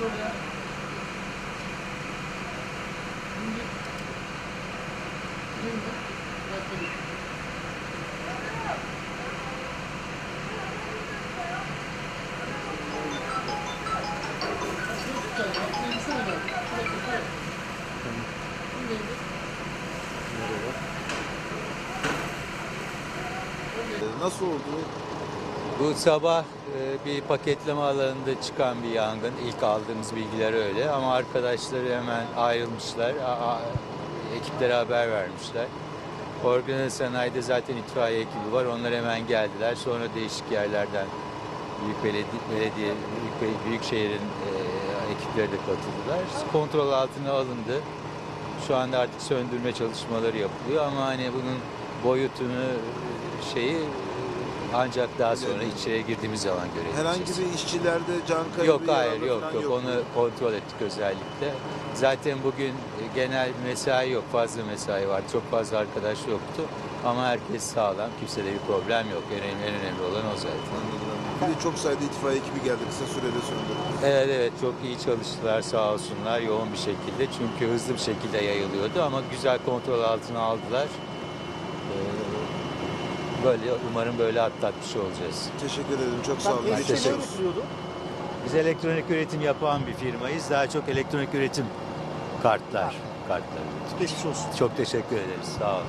Ee, Nasıl oldu? Bu sabah e, bir paketleme alanında çıkan bir yangın. İlk aldığımız bilgiler öyle ama arkadaşları hemen ayrılmışlar. Ekiplere haber vermişler. Organize sanayide zaten itfaiye ekibi var. Onlar hemen geldiler. Sonra değişik yerlerden büyük belediye, belediye büyük, büyük şehrin e, ekipleri de katıldılar. Kontrol altına alındı. Şu anda artık söndürme çalışmaları yapılıyor ama hani bunun boyutunu e, şeyi ancak daha sonra içeriye girdiğimiz zaman göreceğiz. Herhangi bir işçilerde can kaybı Yok hayır yaralı yok falan yok onu kontrol ettik özellikle. Zaten bugün e, genel mesai yok fazla mesai var çok fazla arkadaş yoktu ama herkes sağlam kimsede bir problem yok en, en önemli olan o zaten. Anladım. Bir de çok sayıda itfaiye ekibi geldi kısa sürede söndürdü. Evet evet çok iyi çalıştılar sağ olsunlar yoğun bir şekilde çünkü hızlı bir şekilde yayılıyordu ama güzel kontrol altına aldılar. Böyle umarım böyle atlatmış olacağız. Teşekkür ederim. Çok sağ olun. Ben teşekkür-. Biz elektronik üretim yapan bir firmayız. Daha çok elektronik üretim kartlar. Kartlar. Geçmiş olsun. Çok teşekkür ederiz. Sağ olun.